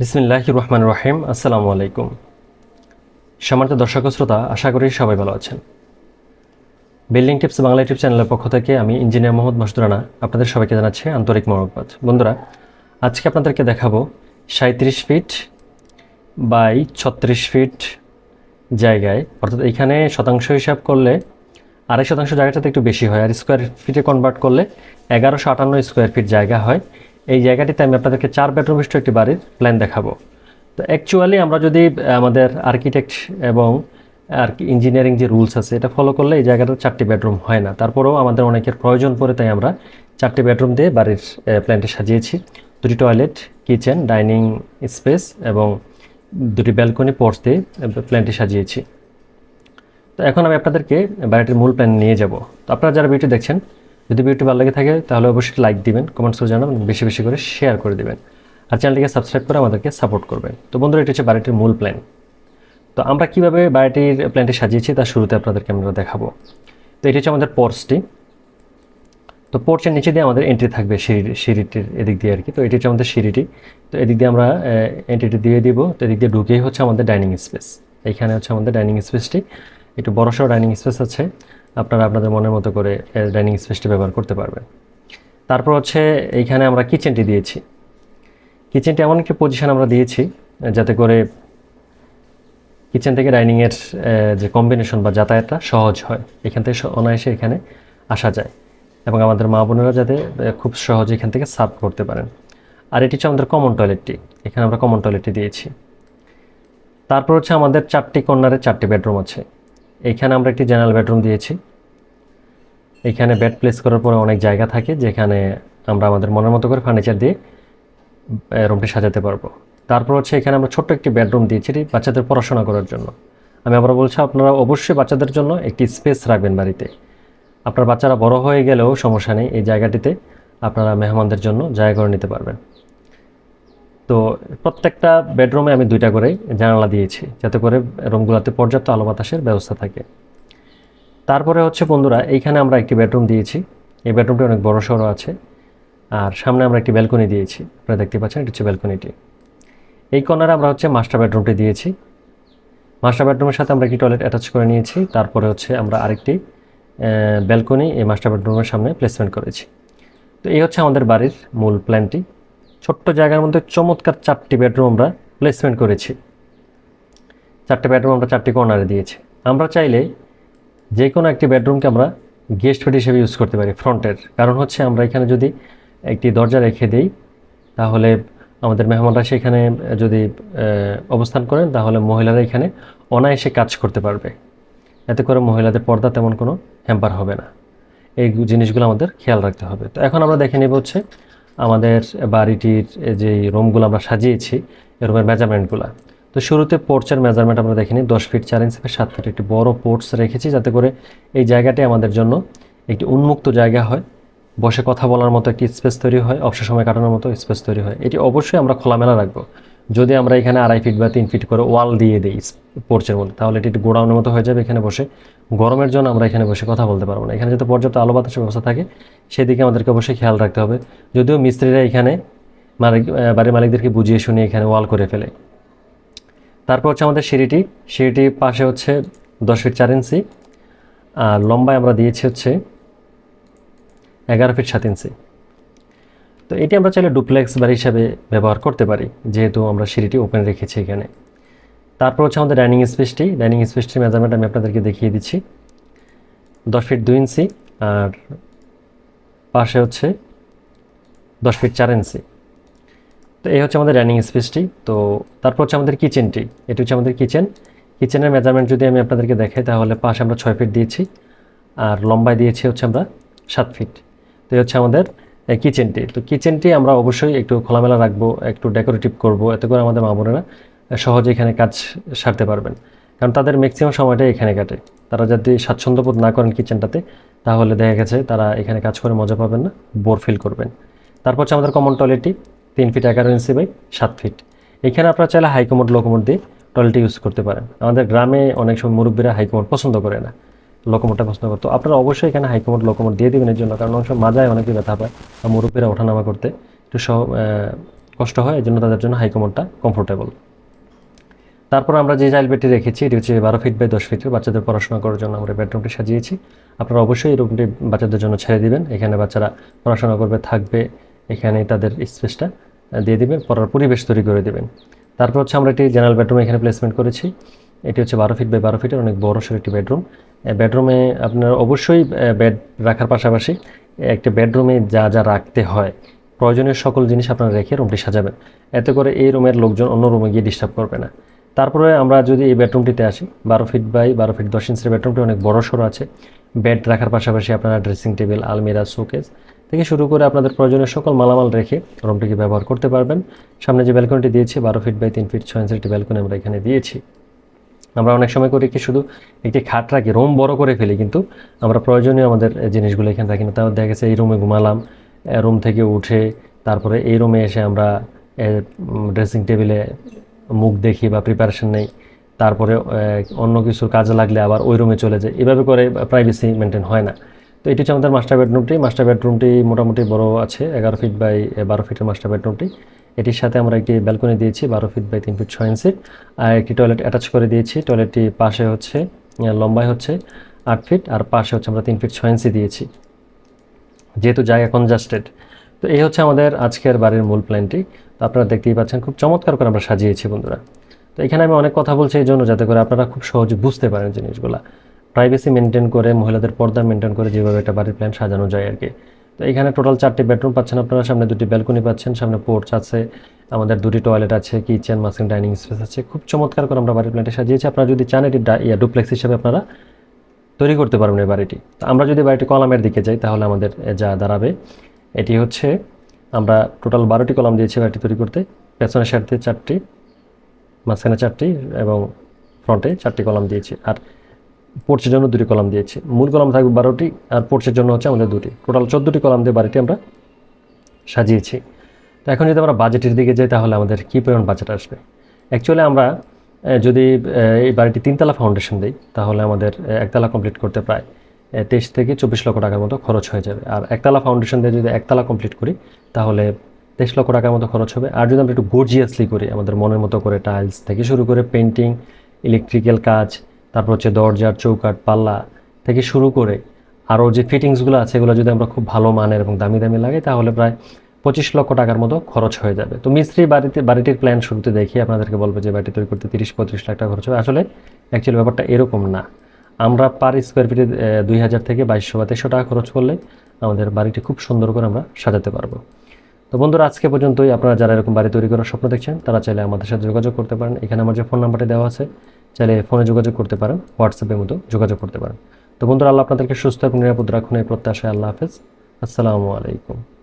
বিসমিল্লাহ রহমান রহিম, আসসালামু আলাইকুম। সম্মানিত দর্শক শ্রোতা, আশা করি সবাই ভালো আছেন। বিল্ডিং টিপস বাংলা টিপস চ্যানেলের পক্ষ থেকে আমি ইঞ্জিনিয়ার মোহাম্মদ মাসুদ রানা, আপনাদের সবাইকে জানাচ্ছি আন্তরিক মোরকবাদ বন্ধুরা, আজকে আপনাদেরকে দেখাবো সাঁত্রিশ ফিট বাই ছত্রিশ ফিট জায়গায়, অর্থাৎ এখানে শতাংশ হিসাব করলে আড়াই শতাংশ জায়গাটাতে একটু বেশি হয়, আর স্কোয়ার ফিটে কনভার্ট করলে এগারোশো আটান্ন স্কোয়ার ফিট জায়গা হয়। এই জায়গাটিতে আমি আপনাদেরকে চার বেডরুম বিশিষ্ট একটি বাড়ির প্ল্যান দেখাবো। তো অ্যাকচুয়ালি আমরা যদি আমাদের আর্কিটেক্ট এবং আর কি ইঞ্জিনিয়ারিং যে রুলস আছে, এটা ফলো করলে এই জায়গাটা চারটি বেডরুম হয় না। তারপরেও আমাদের অনেকের প্রয়োজন পড়ে, তাই আমরা চারটি বেডরুম দিয়ে বাড়ির প্ল্যানটি সাজিয়েছি। দুটি টয়লেট কিচেন ডাইনিং স্পেস এবং দুটি ব্যালকনি পোর্টস দিয়ে প্ল্যানটি সাজিয়েছি। তো এখন আমি আপনাদেরকে বাড়িটির মূল প্ল্যান নিয়ে যাব। তো আপনারা যারা ভিডিও দেখছেন যদি ভিডিওটি ভালো লাগে থাকে, তাহলে অবশ্যই লাইক দিবেন কমেন্টস করে জানাবেন, বেশি বেশি করে শেয়ার করে দিবেন। আর চ্যানেলটিকে সাবস্ক্রাইব করে আমাদেরকে সাপোর্ট করবেন। তো বন্ধুরা, এটি হচ্ছে বাড়িটির মূল প্ল্যান তো আমরা কীভাবে বাড়িটির প্ল্যানটি সাজিয়েছি, তার শুরুতে আপনাদেরকে আমরা দেখাবো। তো এটি হচ্ছে আমাদের পোর্সটি তো পোর্চের নিচে দিয়ে আমাদের এন্ট্রি থাকবে সিঁড়ি, সিঁড়িটির এদিক দিয়ে আর কি তো এটি হচ্ছে আমাদের সিঁড়িটি। তো এদিক দিয়ে আমরা এন্ট্রিটি দিয়ে দিব। তো এদিক দিয়ে ঢুকেই হচ্ছে আমাদের ডাইনিং স্পেস এইখানে হচ্ছে আমাদের ডাইনিং স্পেসটি একটু বড়সড় ডাইনিং স্পেস আছে। আপনারা আপনাদের মনের মতো করে ডাইনিং স্পেসটি ব্যবহার করতে পারবেন। তারপর হচ্ছে, এইখানে আমরা কিচেনটি দিয়েছি। কিচেনটি এমন একটি পজিশন আমরা দিয়েছি যাতে করে কিচেন থেকে ডাইনিংয়ের যে কম্বিনেশন বা যাতায়াতটা সহজ হয়। এখান থেকে অনায়াসে এখানে আসা যায়। এবং আমাদের মা বোনেরা যাতে খুব সহজে এখান থেকে সার্ভ করতে পারেন। আর এটি হচ্ছে আমাদের কমন টয়লেটটি এখানে আমরা কমন টয়লেটটি দিয়েছি। তারপর হচ্ছে আমাদের চারটি কর্নারে চারটি বেডরুম আছে। এইখানে আমরা একটি জেনারেল বেডরুম দিয়েছি। এখানে বেড প্লেস করার পরে অনেক জায়গা থাকে যেখানে আমরা আমাদের মনের মতো করে ফার্নিচার দিয়ে রুমটি সাজাতে পারব। তারপর হচ্ছে এখানে আমরা ছোট্ট একটি বেডরুম দিয়েছি এটি বাচ্চাদের পড়াশোনা করার জন্য। আমি আবার বলছি, আপনারা অবশ্যই বাচ্চাদের জন্য একটি স্পেস রাখবেন বাড়িতে। আপনার বাচ্চারা বড় হয়ে গেলেও সমস্যা নেই, এই জায়গাটিতে আপনারা মেহমানদের জন্য জায়গা করে নিতে পারবেন। তো প্রত্যেকটা বেডরুমে আমি দুইটা করে জানালা দিয়েছি, যাতে করে রুমগুলোতে পর্যাপ্ত আলো বাতাসের ব্যবস্থা থাকে। তারপরে হচ্ছে, বন্ধুরা, এইখানে আমরা একটি বেডরুম দিয়েছি। এই বেডরুমটি অনেক বড় সড়ো আছে, আর সামনে আমরা একটি ব্যালকনি দিয়েছি। আপনারা দেখতে পাচ্ছেন, এটি হচ্ছে ব্যালকনিটি। এই কর্নারে আমরা হচ্ছে মাস্টার বেডরুমটি দিয়েছি। মাস্টার বেডরুমের সাথে আমরা একটি টয়লেট অ্যাটাচ করে নিয়েছি। তারপরে হচ্ছে আমরা আরেকটি ব্যালকনি এই মাস্টার বেডরুমের সামনে প্লেসমেন্ট করেছি। তো এই হচ্ছে আমাদের বাড়ির মূল প্ল্যানটি। ছোট্ট জায়গার মধ্যে চমৎকার চারটি বেডরুম আমরা প্লেসমেন্ট করেছি। চারটি বেডরুম আমরা চারটি কর্নারে দিয়েছি। আমরা চাইলে যে কোনো একটি বেডরুমকে আমরা গেস্ট বেড হিসেবে ইউজ করতে পারি ফ্রন্টের। কারণ হচ্ছে আমরা এখানে যদি একটি দরজা রেখে দিই, তাহলে আমাদের মেহমানরা সেখানে যদি অবস্থান করেন, তাহলে মহিলারা এখানে অনায়াসে কাজ করতে পারবে। এতে করে মহিলাদের পর্দা তেমন কোনো হ্যাম্পার হবে না। এই জিনিসগুলো আমাদের খেয়াল রাখতে হবে। তো এখন আমরা দেখে নেব হচ্ছে আমাদের বাড়িটির যে রুমগুলো আমরা সাজিয়েছি রুমের মেজারমেন্টগুলো। তো শুরুতে পোর্চের মেজারমেন্ট আমরা দেখিনি, দশ ফিট চার ইঞ্চি সাত ফিট একটি বড় পোর্টস রেখেছি যাতে করে এই জায়গাটি আমাদের জন্য একটি উন্মুক্ত জায়গা হয়। বসে কথা বলার মতো একটি স্পেস তৈরি হয়, অবসর সময় কাটানোর মতো স্পেস তৈরি হয়। এটি অবশ্যই আমরা খোলামেলা রাখব। যদি আমরা এখানে আড়াই ফিট বা তিন ফিট করে ওয়াল দিয়ে দিই পোর্চের মধ্যে, তাহলে এটি গোডাউনের মতো হয়ে যাবে, এখানে বসে গরমের জন্য আমরা এখানে বসে কথা বলতে পারব না। এখানে যাতে পর্যাপ্ত আলো বাতাসের ব্যবস্থা থাকে, সেদিকে আমাদেরকে অবশ্যই খেয়াল রাখতে হবে। যদিও মিস্ত্রিরা এখানে মালিক বাড়ির মালিকদেরকে বুঝিয়ে শুনিয়ে এখানে ওয়াল করে ফেলে। তারপর হচ্ছে আমাদের সিঁড়িটি। সিঁড়িটি পাশে হচ্ছে দশ ফিট চার ইঞ্চি, আর লম্বায় আমরা দিয়েছি হচ্ছে এগারো ফিট সাত ইঞ্চি। তো এটি আমরা চাইলে ডুপ্লেক্স বাড়ি হিসাবে ব্যবহার করতে পারি, যেহেতু আমরা সিঁড়িটি ওপেন রেখেছি এখানে। তারপর হচ্ছে আমাদের ডাইনিং স্পেসটি ডাইনিং স্পেসটির মেজারমেন্ট আমি আপনাদেরকে দেখিয়ে দিচ্ছি। দশ ফিট দুই ইঞ্চি আর পাশে হচ্ছে দশ ফিট চার ইঞ্চি তো এই হচ্ছে আমাদের ডাইনিং স্পেসটি তো তারপর হচ্ছে আমাদের কিচেনটি এটি হচ্ছে আমাদের কিচেন কিচেনের মেজারমেন্ট যদি আমি আপনাদেরকে দেখাই, তাহলে পাশে আমরা ছয় ফিট দিয়েছি, আর লম্বায় দিয়েছি হচ্ছে আমরা সাত ফিট তো এই হচ্ছে আমাদের কিচেনটি তো কিচেনটি আমরা অবশ্যই একটু খোলামেলা রাখব, একটু ডেকোরেটিভ করব, এতে করে আমাদের মা বোনেরা সহজে এখানে কাজ সারতে পারবেন। কারণ তাদের ম্যাক্সিমাম সময়টাই এখানে কাটে। তারা যদি স্বাচ্ছন্দ্যবোধ না করেন কিচেনটাতে তাহলে দেখা গেছে তারা এখানে কাজ করে মজা পাবেন না বোর ফিল করবেন। তারপর হচ্ছে আমাদের কমন টয়লেটটি তিন ফিট এগারো ইঞ্চি বাই সাত ফিট এখানে আপনারা চাইলে হাইকমোড লোকোমোড দিয়ে টয়লেটটি ইউজ করতে পারেন। আমাদের গ্রামে অনেক সময় মুরব্বীরা হাইকমোড পছন্দ করে না। লোকোমোটটা পছন্দ করতো আপনারা অবশ্যই এখানে হাইকমোড লোকোমোট দিয়ে দেবেন এর জন্য। কারণ অনেক সময় মাজায় অনেকে ব্যথা পায় আর মুরব্বীরা ওঠানামা করতে একটু সহ কষ্ট হয় এই জন্য তাদের জন্য হাইকমোডটা কমফোর্টেবল তারপর আমরা যে চাইল্ড বেডটি রেখেছি, এটি হচ্ছে বারো ফিট বাই দশ ফিটের বাচ্চাদের পড়াশোনা করার জন্য আমরা বেডরুমটি সাজিয়েছি। আপনারা অবশ্যই এই রুমটি বাচ্চাদের জন্য ছেড়ে দিবেন। এখানে বাচ্চারা পড়াশোনা করবে, থাকবে এখানে তাদের স্পেসটা দিয়ে দিবেন, পড়ার পরিবেশ তৈরি করে দেবেন। তারপর হচ্ছে আমরা একটি জেনারেল বেডরুম এখানে প্লেসমেন্ট করেছি। এটি হচ্ছে বারো ফিট বাই বারো ফিটের অনেক বড় সড় একটি বেডরুম। বেডরুমে আপনার অবশ্যই বেড রাখার পাশাপাশি একটি বেডরুমে যা যা রাখতে হয়, প্রয়োজনীয় সকল জিনিস আপনারা রেখে রুমটি সাজাবেন। এতে করে এই রুমের লোকজন অন্য রুমে গিয়ে ডিস্টার্ব করবে না। তারপরে আমরা যদি এই বেডরুমটিতে আসি, বারো ফিট বাই বারো ফিট দশ ইঞ্চের বেডরুমটি অনেক বড় সড়ো আছে। বেড রাখার পাশাপাশি আপনারা ড্রেসিং টেবিল, আলমিরা, শোকেস থেকে শুরু করে আপনাদের প্রয়োজনীয় সকল মালামাল রেখে রুমটিকে ব্যবহার করতে পারবেন। সামনে যে ব্যালকনিটি দিয়েছি, বারো ফিট বাই তিন ফিট ছয় ইঞ্চের একটি ব্যালকনি আমরা এখানে দিয়েছি। আমরা অনেক সময় করি কি শুধু একটি খাট রাখি, রুম বড় করে ফেলি, কিন্তু আমরা প্রয়োজনীয় আমাদের জিনিসগুলো এখানে রাখি না। তাও দেখা গেছে এই রুমে ঘুমালাম রুম থেকে উঠে তারপরে এই রুমে এসে আমরা ড্রেসিং টেবিলে মুখ দেখি বা প্রিপারেশন নেই, তারপরে অন্য কিছু কাজে লাগলে আবার ওই রুমে চলে যায়। এভাবে করে প্রাইভেসি মেনটেন হয় না। তো এটি হচ্ছে আমাদের মাস্টার বেডরুমটি মাস্টার বেডরুমটি মোটামুটি বড় আছে, এগারো ফিট বাই বারো ফিটের মাস্টার বেডরুমটি এটির সাথে আমরা একটি ব্যালকনি দিয়েছি, বারো ফিট বাই তিন ফিট ছয় ইঞ্চি আর একটি টয়লেট অ্যাটাচ করে দিয়েছি। টয়লেটটি পাশে হচ্ছে লম্বায় হচ্ছে আট ফিট আর পাশে হচ্ছে আমরা তিন ফিট ছয় ইঞ্চি দিয়েছি। যেহেতু জায়গা কনজাস্টেড তো এই হচ্ছে আমাদের আজকের বাড়ির মূল প্ল্যানটি তো আপনারা দেখতেই পাচ্ছেন, খুব চমৎকার করে আমরা সাজিয়েছি বন্ধুরা। তো এখানে আমি অনেক কথা বলছি, এই জন্য যাতে করে আপনারা খুব সহজে বুঝতে পারেন জিনিসগুলা। প্রাইভেসি মেনটেন করে, মহিলাদের পর্দা মেনটেন করে যেভাবে একটা বাড়ির প্ল্যান সাজানো যায় আর কি। তো এখানে টোটাল চারটি বেডরুম পাচ্ছেন আপনারা, সামনে দুটি ব্যালকনি পাচ্ছেন, সামনে পোর্চ আছে, আমাদের দুটি টয়লেট আছে কিচেন মাসিং ডাইনিং স্পেস আছে। খুব চমৎকার করে আমরা বাড়ির প্ল্যানটি সাজিয়েছি। আপনারা যদি চান, এটি ইয়া ডুপ্লেক্স হিসেবে আপনারা তৈরি করতে পারবেন এই বাড়িটি। তো আমরা যদি বাড়িটি কলামের দিকে যাই, তাহলে আমাদের যা দাঁড়াবে, এটি হচ্ছে আমরা টোটাল বারোটি কলাম দিয়েছি বাড়িটি তৈরি করতে। পেছনের সাইডে চারটি, মাঝখানে চারটি এবং ফ্রন্টে চারটি কলাম দিয়েছি। আর পোর্চের জন্য দুটি কলাম দিয়েছি। মূল কলাম থাকবে বারোটি আর পোর্চের জন্য হচ্ছে আমাদের দুটি। টোটাল চোদ্দোটি কলাম দিয়ে বাড়িটি আমরা সাজিয়েছি। তো এখন যদি আমরা বাজেটের দিকে যাই, তাহলে আমাদের কী পরিমাণ বাজেট আসবে? অ্যাকচুয়ালি আমরা যদি এই বাড়িটি তিনতলা ফাউন্ডেশন দিই, তাহলে আমাদের একতলা কমপ্লিট করতে প্রায় তেইশ থেকে চব্বিশ লক্ষ টাকার মতো খরচ হয়ে যাবে। আর একতলা ফাউন্ডেশন দিয়ে যদি একতলা কমপ্লিট করি, তাহলে তেইশ লক্ষ টাকার মতো খরচ হবে। আর যদি আমরা একটু গর্জিয়াসলি করি, আমাদের মনের মতো করে টাইলস থেকে শুরু করে পেন্টিং ইলেকট্রিক্যাল কাজ, তারপর হচ্ছে দরজার চৌকাট পাল্লা থেকে শুরু করে আরও যে ফিটিংসগুলো আছে, এগুলো যদি আমরা খুব ভালো মানের এবং দামি দামি লাগাই, তাহলে প্রায় পঁচিশ লক্ষ টাকার মতো খরচ হয়ে যাবে। তো মিস্ত্রি বাড়িতে, বাড়িটির প্ল্যান শুরুতে দেখি, আপনাদেরকে বলব যে বাড়িটি তৈরি করতে তিরিশ পঁয়ত্রিশ লাখ টাকা খরচ হবে। আসলে অ্যাকচুয়ালি ব্যাপারটা এরকম না। আমরা পার স্কোয়ার ফিটে দুই হাজার থেকে বাইশশো বা তেইশশো টাকা খরচ করলে আমাদের বাড়িটি খুব সুন্দর করে আমরা সাজাতে পারব। তো বন্ধুরা, আজকে পর্যন্তই। আপনারা যারা এরকম বাড়ি তৈরি করার স্বপ্ন দেখছেন, তারা চাইলে আমাদের সাথে যোগাযোগ করতে পারেন। এখানে আমার যে ফোন নাম্বারটি দেওয়া আছে, চাইলে ফোনে যোগাযোগ করতে পারেন হোয়াটসঅ্যাপের মতো যোগাযোগ করতে পারেন। তো বন্ধুরা, আল্লাহ আপনাদেরকে সুস্থ এবং নিরাপদ রাখুন। এই প্রত্যাশায় আল্লাহ হাফেজ। আসসালামু আলাইকুম।